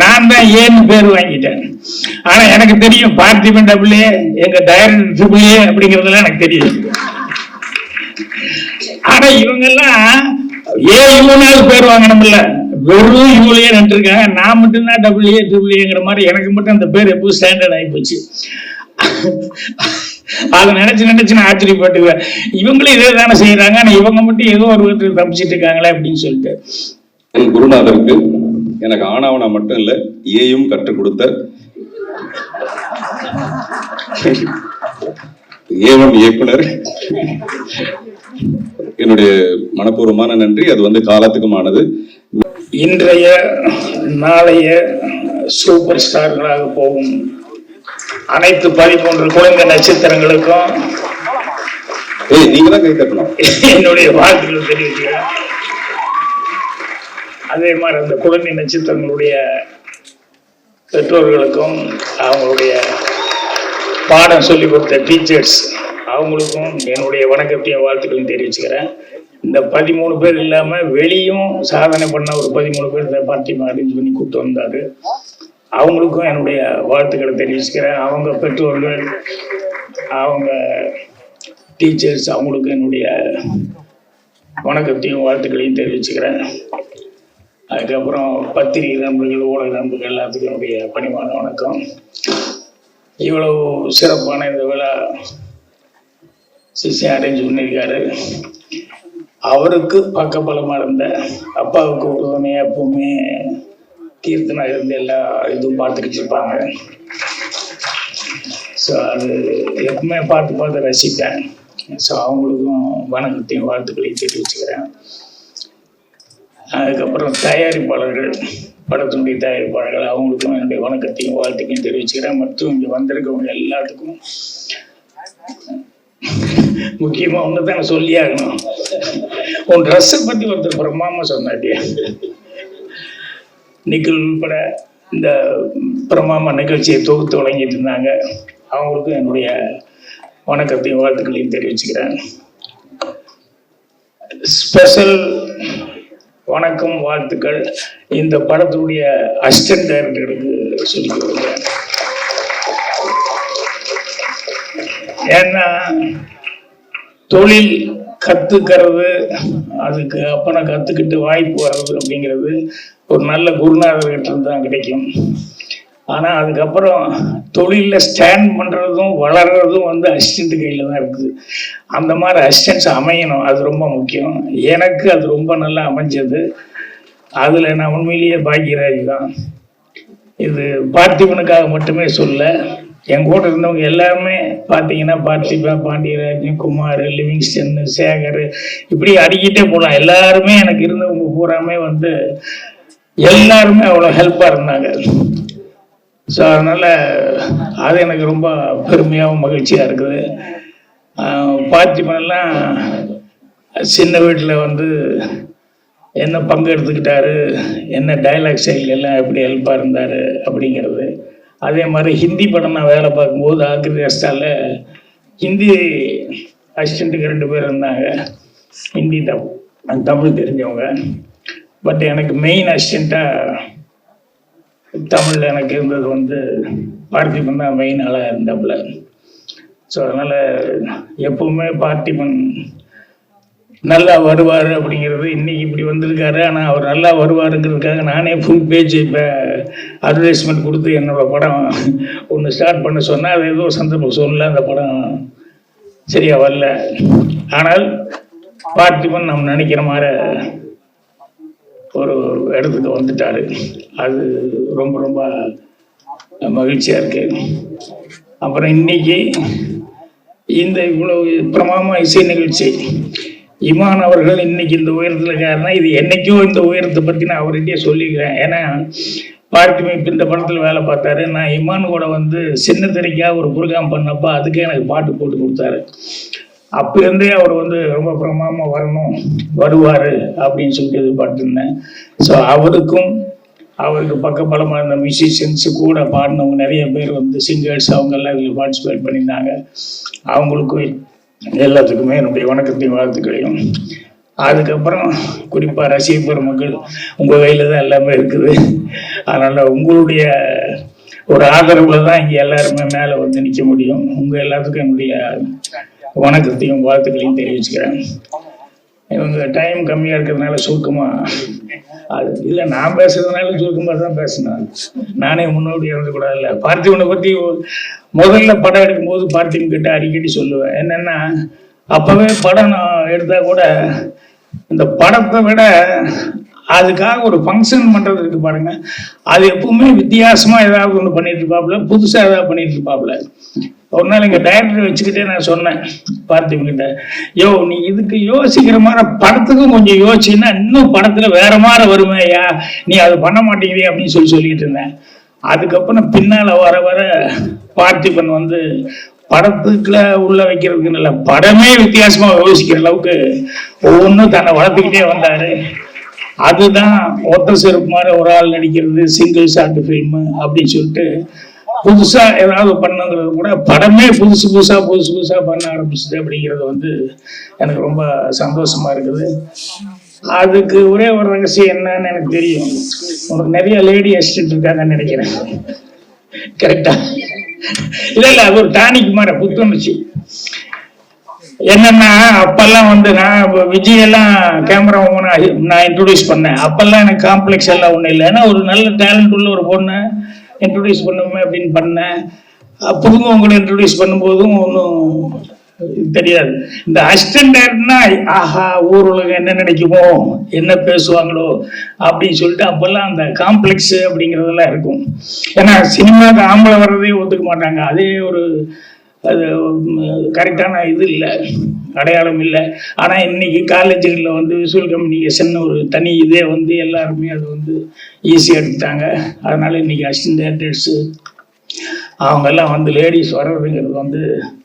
நான் தான் ஏன்னு பேர் வாங்கிட்டேன்? ஆனா எனக்கு தெரியும் பார்த்திபன் டபுள் எங்க டைரக்டர் ட்ரிபிள் ஏ எனக்கு தெரியும் ஆனா இவங்க எல்லாம் ஏ இவனாவது பேர் வாங்கணும்ல. வெறும் இவளையே நின்றுருக்காங்க நான் மட்டும்தான் டபுள்யூ ஏ மாதிரி எனக்கு மட்டும் அந்த பேர் எப்போ ஸ்டாண்டர்ட் ஆகி போச்சு. அதை நினைச்சு நினைச்சு நான் ஆச்சரியப்பட்டுவேன் இவங்களும் இதே தானே செய்யறாங்க ஆனா இவங்க மட்டும் ஏதோ ஒரு விதத்தில் தப்பிச்சிட்டு இருக்காங்களே அப்படின்னு சொல்லிட்டு. குருநாதருக்கு எனக்கு ஆனாவனா மட்டும் இல்ல ஏயும் கற்றுக் கொடுத்த. ஏவம் இயக்குனர். என்னுடைய மனப்பூர்வமான நன்றி. அது வந்து காலத்துக்குமானது. இன்றைய நாளைய சூப்பர் ஸ்டார்களாக போகும் அனைத்து பதிமூன்று குழந்தை நட்சத்திரங்களுக்கும் ஏய் நீங்க தான் கை தட்டணும். என்னுடைய வாழ்த்துக்களை தெரிவிக்கிறேன் அதே மாதிரி அந்த குழந்தை நட்சத்திரங்களுடைய பெற்றோர்களுக்கும் அவங்களுடைய பாடம் சொல்லி கொடுத்த டீச்சர்ஸ் அவங்களுக்கும் என்னுடைய வணக்கத்தையும் வாழ்த்துக்களையும் தெரிவிச்சுக்கிறேன். இந்த பதிமூணு பேர் இல்லாமல் வெளியும் சாதனை பண்ண ஒரு பதிமூணு பேர் இந்த அரேஞ்ச் பண்ணி கூப்பிட்டு வந்தார். அவங்களுக்கும் என்னுடைய வாழ்த்துக்களை தெரிவிச்சுக்கிறேன். அவங்க பெற்றோர்கள் அவங்க டீச்சர்ஸ் அவங்களுக்கும் என்னுடைய வணக்கத்தையும் வாழ்த்துக்களையும் தெரிவிச்சுக்கிறேன். அதுக்கப்புறம் பத்திரிகை நண்பர்கள் ஊடக நண்பர்கள் எல்லாத்துக்கும் என்னுடைய பணிவான வணக்கம். இவ்வளவு சிறப்பான இந்த விழா சிசி அரேஞ்ச் பண்ணியிருக்காரு. அவருக்கு பக்கபலமாக இருந்த அப்பாவுக்கு உறுதுணையாக எப்பவுமே கீர்த்தனா இருந்து எல்லா இதுவும் பார்த்துக்கிட்டு இருப்பாங்க. ஸோ அது எப்பவுமே பார்த்து பார்த்து ரசிப்பேன். ஸோ அவங்களுக்கும் வணக்கத்தையும் வாழ்த்துக்களையும் தெரிவிச்சுக்கிறேன். அதுக்கப்புறம் தயாரிப்பாளர்கள் படத்தினுடைய தயாரிப்பாளர்கள் அவங்களுக்கும் என்னுடைய வணக்கத்தையும் வாழ்த்துக்கையும் தெரிவிச்சுக்கிறேன். மற்றும் இங்கே வந்திருக்கவங்க எல்லாத்துக்கும் முக்கியமாக ஒன்று தான் சொல்லி ஆகணும். உன் ட்ரெஸ்ஸை பற்றி ஒருத்தர் பிரமாம சொன்னாட்டியா. நிக்கல் உட்பட இந்த பிரமாம நிகழ்ச்சியை தொகுத்து வழங்கிட்டு இருந்தாங்க. அவங்களுக்கும் என்னுடைய வணக்கத்தையும் வாழ்த்துக்களையும் தெரிவிச்சுக்கிறேன். ஸ்பெஷல் வணக்கம் வாழ்த்துக்கள். இந்த படத்துடைய அசிஸ்டன்ட் டைரக்டருக்கு சொல்லிக் ஏன்னா தொழில் கத்துக்கிறது அதுக்கு அப்புறம் கத்துக்கிட்டு வாய்ப்பு வர்றது அப்படிங்கிறது ஒரு நல்ல குருநாதர்கிட்ட இருந்து தான் கிடைக்கும். ஆனால் அதுக்கப்புறம் தொழிலில் ஸ்டாண்ட் பண்ணுறதும் வளர்றதும் வந்து அசிஸ்டன்ட் கையில் தான் இருக்குது. அந்த மாதிரி அசிஸ்டன்ஸ் அமையணும் அது ரொம்ப முக்கியம். எனக்கு அது ரொம்ப நல்லா அமைஞ்சது. அதில் நான் உண்மையிலேயே பாக்கியராஜ் தான். இது பார்த்திபனுக்காக மட்டுமே சொல்ல என் கூட இருந்தவங்க எல்லாருமே பார்த்தீங்கன்னா பார்த்திபன் பாண்டியராஜன் குமார் லிவிங்ஸ்டன் சேகர் இப்படி அடிக்கிட்டே போகலாம் எல்லாருமே எனக்கு இருந்தவங்க பூராமே வந்து எல்லாருமே அவ்வளோ ஹெல்ப்பாக இருந்தாங்க. ஸோ அதனால் அது எனக்கு ரொம்ப பெருமையாகவும் மகிழ்ச்சியாக இருக்குது. பாத்திமெல்லாம் சின்ன வீட்டில் வந்து என்ன பங்கு எடுத்துக்கிட்டாரு என்ன டைலாக் செயல்கள்லாம் எல்லாம் எப்படி ஹெல்ப்பாக இருந்தார் அப்படிங்கிறது. அதே மாதிரி ஹிந்தி படம் நான் வேலை பார்க்கும்போது ஆக்கிரி ரஸ்டால ஹிந்தி அசிஸ்டண்ட்டுக்கு ரெண்டு பேர் இருந்தாங்க. ஹிந்தி தமிழ் தெரிஞ்சவங்க. பட் எனக்கு மெயின் அசிஸ்டண்ட்டாக தமிழில் எனக்கு இருந்தது வந்து பார்த்திபன் தான் மெயின் ஆளாக இருந்தாப்புல. ஸோ அதனால் எப்பவுமே பார்த்திபன் நல்லா வருவார் அப்படிங்கிறது இன்னைக்கு இப்படி வந்திருக்காரு. ஆனால் அவர் நல்லா வருவாருங்கிறதுக்காக நானே ஃபுல் பேஜ் இப்போ அட்வர்டைஸ்மெண்ட் கொடுத்து என்னோட படம் ஒன்று ஸ்டார்ட் பண்ண சொன்னால் அது ஏதோ சந்தர்ப்பம் சொல்லல அந்த படம் சரியாக வரல. ஆனால் பார்த்திபன் நம்ம நினைக்கிற மாதிரி ஒரு இடத்துக்கு வந்துட்டார். அது ரொம்ப ரொம்ப மகிழ்ச்சியாக இருக்கு. அப்புறம் இன்னைக்கு இந்த இவ்வளவு பிரமாமா இசை நிகழ்ச்சி. இமான் அவர்கள் இன்னைக்கு இந்த உயரத்தில் இருக்காருன்னா இது என்னைக்கோ இந்த உயரத்தை பற்றி நான் அவர்கிட்டயே சொல்லிக்கிறேன். ஏன்னா பார்த்திபன் இந்த படத்தில் வேலை பார்த்தாரு. நான் இமான் கூட வந்து சின்ன திரைக்காக ஒரு புரோகிராம் பண்ணப்போ அதுக்கே எனக்கு பாட்டு போட்டு கொடுத்தாரு. அப்ப இருந்தே அவர் வந்து ரொம்ப பிரமாமா வரணும் வருவார் அப்படின்னு சொல்லிட்டு எதிர்பார்த்துருந்தேன். ஸோ அவருக்கும் அவருக்கு பக்கபலமாக இருந்த மியூசிஷியன்ஸ் கூட பாடினவங்க நிறைய பேர் வந்து சிங்கர்ஸ் அவங்க எல்லாம் இதில் பார்ட்டிசிபேட் பண்ணியிருந்தாங்க. அவங்களுக்கும் எல்லாத்துக்குமே என்னுடைய வணக்கத்தையும் வாழ்த்துக்களையும். அதுக்கப்புறம் குறிப்பாக ரசிக பெருமக்கள் உங்கள் கையில் தான் எல்லாமே இருக்குது. அதனால் உங்களுடைய ஒரு ஆதரவில் தான் இங்கே எல்லாருமே மேலே வந்து நிற்க முடியும். உங்கள் எல்லாத்துக்கும் என்னுடைய வணக்கத்தையும் வாழ்த்துக்களையும் தெரிவிச்சுக்கிறேன். இவங்க டைம் கம்மியாக இருக்கிறதுனால சுருக்கமாக அது இல்லை நான் பேசுறதுனால சுருக்கமாக தான் பேசினேன். நானே முன்னோடி இறந்துக்கூடாதுல்ல. பார்த்திவனை பற்றி முதல்ல படம் எடுக்கும்போது பார்த்திவன் கிட்ட அடிக்கடி சொல்லுவேன். என்னென்னா அப்போவே படம் நான் எடுத்தால் கூட இந்த படத்தை விட அதுக்காக ஒரு ஃபங்க்ஷன் பண்ணுறது இருக்கு பாருங்க. அது எப்பவுமே வித்தியாசமாக ஏதாவது ஒன்று பண்ணிட்டு இருப்பாப்புல புதுசாக ஏதாவது பண்ணிட்டு இருப்பாப்புல ஒரு நாள் எங்கள் டைரக்டர் வச்சுக்கிட்டே நான் சொன்னேன். பார்த்திவங்கிட்ட யோ நீ இதுக்கு யோசிக்கிற மாதிரி படத்துக்கும் கொஞ்சம் யோசிச்சுன்னா இன்னும் படத்தில் வேற மாதிரி வருமேயா நீ அது பண்ண மாட்டேங்கிறியே? அப்படின்னு சொல்லி சொல்லிட்டு இருந்தேன். அதுக்கப்புறம் பின்னால் வர வர பார்த்திபன் வந்து படத்துக்குள்ள உள்ள வைக்கிறதுக்கு நல்ல படமே வித்தியாசமா யோசிக்கிற அளவுக்கு ஒவ்வொன்றும் தன்னை வளர்த்துக்கிட்டே வந்தாரு. அதுதான் ஒத்த செருப்பு மாதிரி ஒரு ஆள் நடிக்கிறது சிங்கிள் ஷாட் ஃபில்மு அப்படின்னு சொல்லிட்டு புதுசா ஏதாவது பண்ணுங்கிறது கூட படமே புதுசு புதுசா புதுசு புதுசா பண்ண ஆரம்பிச்சது அப்படிங்கிறது வந்து எனக்கு ரொம்ப சந்தோஷமா இருக்குது. அதுக்கு ஒரே ஒரு ரகசியம் என்னன்னு எனக்கு தெரியும். உனக்கு நிறைய லேடி அசிஸ்டன்ட் இருக்காங்கன்னு நினைக்கிறேன். கரெக்டா இல்ல இல்ல அது ஒரு டானிக் மாதிரி புத்துணர்ச்சி. என்னன்னா அப்பெல்லாம் வந்து நான் இப்போ விஜய் எல்லாம் கேமரா நான் இன்ட்ரோடியூஸ் பண்ணேன். அப்பெல்லாம் எனக்கு காம்ப்ளெக்ஸ் எல்லாம் ஒன்றும் இல்லை. ஏன்னா ஒரு நல்ல டேலண்ட் உள்ள ஒரு பொண்ணு. இன்ட்ரடியூஸ் பண்ணுமே அப்படின்னு பண்ணேன் அஹ் புதுமுகங்களை இன்ட்ரடியூஸ் பண்ணும்போதும் ஒன்றும் தெரியாது. இந்த அசிஸ்டன்ட் டேரக்டர்னா ஆஹா ஊர் உலகம் என்ன நினைக்குமோ என்ன பேசுவாங்களோ அப்படின்னு சொல்லிட்டு அப்பெல்லாம் அந்த காம்ப்ளெக்ஸ் அப்படிங்கிறதெல்லாம் இருக்கும். ஏன்னா சினிமாவுக்கு ஆம்பளை வர்றதே ஒத்துக்க மாட்டாங்க. அதே ஒரு அது கரெக்டான இது இல்லை. அடையாளம் இல்லை. ஆனால் இன்னைக்கு காலேஜுகளில் வந்து விசுவல் கம்யூனிகேஷன் ஒரு தனி இதே வந்து எல்லாருமே அது வந்து ஈஸியாக எடுத்துட்டாங்க. அதனால இன்னைக்கு அசிஸ்டன்ட் டேரக்டர்ஸு அவங்கெல்லாம் வந்து லேடிஸ் வர்றதுங்கிறது வந்து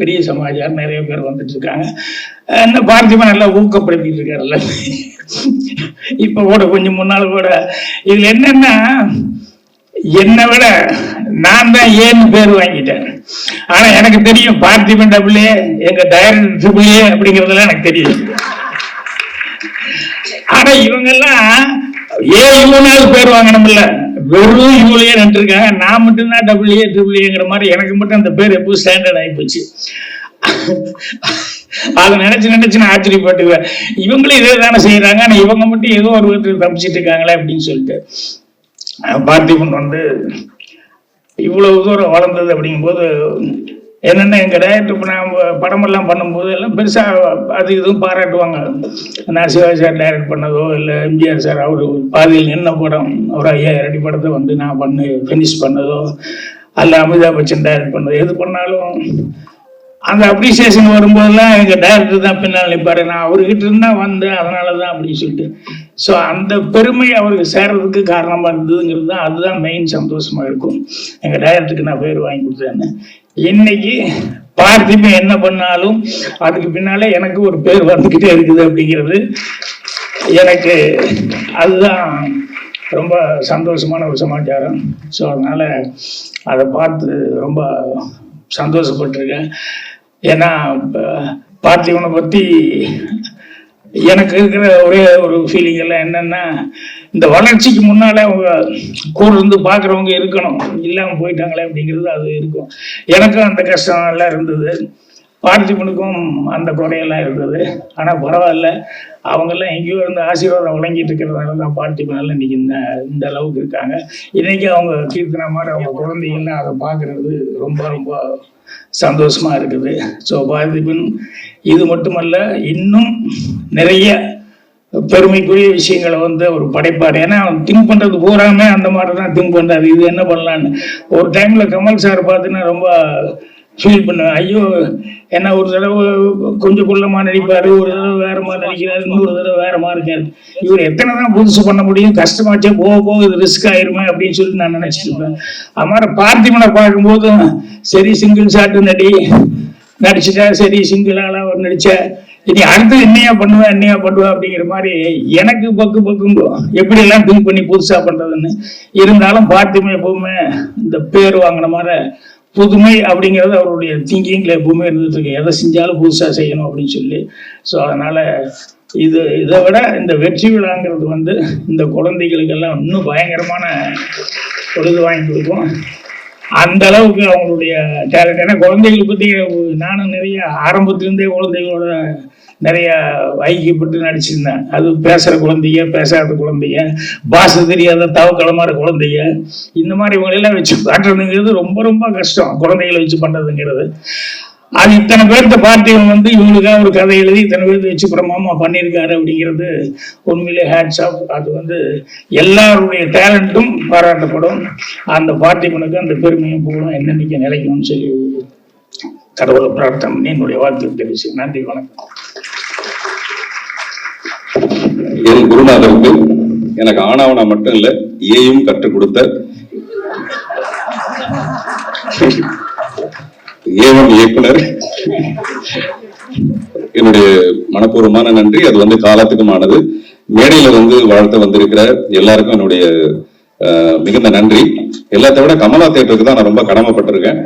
பெரிய சமாச்சாரம் நிறைய பேர் வந்துட்டு இருக்காங்க. இந்த பாரதிமா நல்லா ஊக்கப்படுத்திட்டு இருக்காருல்ல இப்போ கூட கொஞ்சம் முன்னால் கூட இதில் என்னென்னா என்னை விட நான் தான் ஏன்னு பேர் வாங்கிட்டேன். ஆனா எனக்கு தெரியும் பார்த்திபன் டபுள் எங்க டைரக்டர் ட்ரிபிள் ஏ அப்படிங்கறதெல்லாம் எனக்கு தெரியும். ஆனா இவங்கெல்லாம் ஏ இவனாவது பேர் வாங்கணும்ல. வெறும் இவளையே நின்றுருக்காங்க. நான் மட்டும்தான் டபுள் ஏ மாதிரி எனக்கு மட்டும் அந்த பேர் எப்போ ஸ்டாண்டர்ட் ஆகி போச்சு. அதை நினைச்சு நினைச்சு நான் ஆச்சரியப்பட்டுக்குவேன். இவங்களும் இதே தானே செய்யறாங்க ஆனா இவங்க மட்டும் ஏதோ ஒரு விதத்துல தப்பிச்சிட்டு இருக்காங்களே அப்படின்னு சொல்லிட்டு. பார்த்திபன் வந்து இவ்வளவு தூரம் வளர்ந்தது அப்படிங்கும்போது என்னென்ன எங்கள் டைரக்டர் இப்போ நான் படமெல்லாம் பண்ணும்போது எல்லாம் பெருசாக அது இதுவும் பாராட்டுவாங்க. நான் சிவாஜி சார் டைரக்ட் பண்ணதோ இல்லை எம்ஜிஆர் சார் அவர் பாதியில் நின்ன படம் ஒரு ஐயாயிரம் அடி படத்தை வந்து நான் பண்ணு ஃபினிஷ் பண்ணதோ அல்ல அமிதாப் பச்சன் டைரக்ட் பண்ணதோ எது பண்ணாலும் அந்த அப்ரிசியேஷன் வரும்போதெல்லாம் எங்கள் டைரக்டர் தான் பின்னால் நிற்பாரு நான் அவர்கிட்ட இருந்தா வந்தேன் அதனால தான் அப்படின்னு சொல்லிட்டு. ஸோ அந்த பெருமை அவருக்கு சேர்றதுக்கு காரணமாக இருந்ததுங்கிறது தான் அதுதான் மெயின் சந்தோஷமா இருக்கும். எங்கள் டைரக்டருக்கு நான் பேர் வாங்கி கொடுத்தேன்னு. இன்னைக்கு பார்த்திபன் என்ன பண்ணாலும் அதுக்கு பின்னாலே எனக்கு ஒரு பேர் வந்துக்கிட்டே இருக்குது அப்படிங்கிறது எனக்கு அதுதான் ரொம்ப சந்தோஷமான ஒரு சமாச்சாரம். ஸோ அதனால் அதை பார்த்து ரொம்ப சந்தோஷப்பட்டிருக்கேன். ஏன்னா பார்த்திவனை பற்றி எனக்கு இருக்கிற ஒரே ஒரு ஃபீலிங் எல்லாம் என்னன்னா இந்த வளர்ச்சிக்கு முன்னால அவங்க கூட இருந்து பார்க்குறவங்க இருக்கணும். இல்லாமல் போயிட்டாங்களே அப்படிங்கிறது அது இருக்கும். எனக்கும் அந்த கஷ்டம் எல்லாம் இருந்தது. பார்த்திபனுக்கும் அந்த குறையெல்லாம் இருந்தது. ஆனால் பரவாயில்ல. அவங்கெல்லாம் எங்கேயோ இருந்து ஆசீர்வாதம் வழங்கிட்டு இருக்கிறதால தான் பார்த்திபனால இன்னைக்கு இந்த இந்த அளவுக்கு இருக்காங்க. இன்னைக்கு அவங்க கீர்த்தனா மாதிரி அவங்க குழந்தைங்கள்லாம் அதை பார்க்கறது ரொம்ப ரொம்ப சந்தோஷமா இருக்குது. ஸோ பார்த்திபன் இது மட்டுமல்ல இன்னும் நிறைய பெருமைக்குரிய விஷயங்களை வந்து அவர் படைப்பார். ஏன்னா அவன் திங்க் பண்றது பூராமே அந்த மாதிரி தான் திங்க் பண்ணுறாரு இது என்ன பண்ணலான்னு? ஒரு டைம்ல கமல் சார் பார்த்தீங்கன்னா ரொம்ப ஃபீல் பண்ணுவேன் ஐயோ என்ன ஒரு தடவை கொஞ்சம் குள்ளமா நடிப்பாரு ஒரு தடவை வேற மாதிரி நடிக்கிறாரு இன்னொரு தடவை வேற மாதிரி இருக்காரு. இவர் எத்தனை தான் புதுசு பண்ண முடியும்? கஷ்டமாச்சே போக போக இது ரிஸ்க் ஆயிருமே அப்படின்னு சொல்லி நான் நினைச்சிட்டு இருப்பேன். அது மாதிரி பார்த்திமனை பார்க்கும்போது சரி சிங்கிள் ஷாட்டு நடி நடிச்சுட்டா சரி சிங்கிள் ஆளா அவர் நடிச்ச இனி அடுத்து என்னையா பண்ணுவேன் என்னையா பண்ணுவேன் அப்படிங்கிற மாதிரி எனக்கு பக்கு பக்குங்கோ எப்படி எல்லாம் திங்க் பண்ணி புதுசா பண்றதுன்னு இருந்தாலும் பார்த்திமே எப்பவுமே இந்த பேர் வாங்கின மாதிரி புதுமை அப்படிங்கிறது அவருடைய திங்கிங்கில் எப்பவுமே இருந்துட்டு இருக்கு. எதை செஞ்சாலும் புதுசாக செய்யணும் அப்படின்னு சொல்லி. ஸோ அதனால் இது இதை விட இந்த வெற்றி விழாங்கிறது வந்து இந்த குழந்தைகளுக்கெல்லாம் இன்னும் பயங்கரமான ஒரு இது வாங்கி கொடுக்கும். அந்த அளவுக்கு அவங்களுடைய டேலண்ட் ஏன்னா குழந்தைகளை பற்றி நானும் நிறைய ஆரம்பத்திலேருந்தே குழந்தைகளோட நிறைய ஐக்கியப்பட்டு நடிச்சிருந்தேன். அது பேசுகிற குழந்தைங்க பேசாத குழந்தைங்க பாஷை தெரியாத தவக்களமான குழந்தைங்க இந்த மாதிரி இவங்களெல்லாம் வச்சு காட்டுறதுங்கிறது ரொம்ப ரொம்ப கஷ்டம் குழந்தைகளை வச்சு பண்ணுறதுங்கிறது அது இத்தனை பேர்த்த பார்த்து வந்து இவங்களுக்காக ஒரு கதை எழுதி இத்தனை பேர்த்த வச்சு பிரமாமா பண்ணியிருக்காரு அப்படிங்கிறது உண்மையிலே ஹேட்ஸ் ஆஃப் அது வந்து எல்லாருடைய டேலண்ட்டும் பாராட்டப்படும். அந்த பார்ட்டிமனுக்கு அந்த பெருமையும் புகழும். என்னென்னைக்கு நிலைக்கணும்னு சொல்லி கடவுளை பிரார்த்தனை பண்ணி என்னுடைய வாழ்த்து தெரிவிச்சு நன்றி வணக்கம். என் குருநாதருக்கு எனக்கு ஆணாவனா மட்டும் இல்ல ஏயும் கற்றுக் கொடுத்த. ஏவன் இயக்குனர். என்னுடைய மனப்பூர்வமான நன்றி. அது வந்து காலத்துக்குமானது. மேடையில வந்து வாழ்த்த வந்திருக்கிற எல்லாருக்கும் என்னுடைய மிகுந்த நன்றி. எல்லாத்தை விட கமலா தேட்டருக்கு தான் நான் ரொம்ப கடமைப்பட்டிருக்கேன்.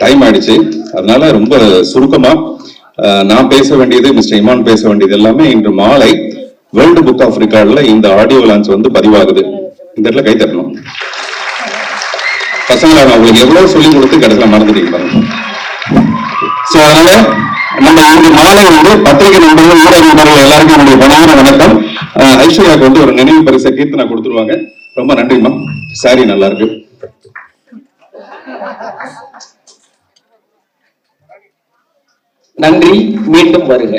டைம் ஆயிடுச்சு. அதனால ரொம்ப சுருக்கமா நான் பேச வேண்டியது மிஸ்டர் இமான் பேச வேண்டியது எல்லாமே இன்று மாலை வேர்ல்டு புக் ஆஃப் ரெக்கார்டில் இந்த ஆடியோ லான்ச் வந்து பதிவாகுது. இந்த இடத்துல கை தட்டணும். பசங்களா நான் உங்களுக்கு எவ்வளவு சொல்லி கொடுத்து கடைசியில் மறந்துட்டீங்க ஸோ சோ அதனால நம்ம இன்று மாலை வந்து பத்திரிகை நண்பர்கள் ஊடக நண்பர்கள் எல்லாருக்கும் என்னுடைய பணியான வணக்கம். ஐஸ்வர்யாவுக்கு வந்து ஒரு நினைவு பரிசை கீர்த்தனா கொடுத்துருவாங்க. ரொம்ப நன்றிம்மா சாரி நல்லா இருக்கு. நன்றி மீண்டும் வருக.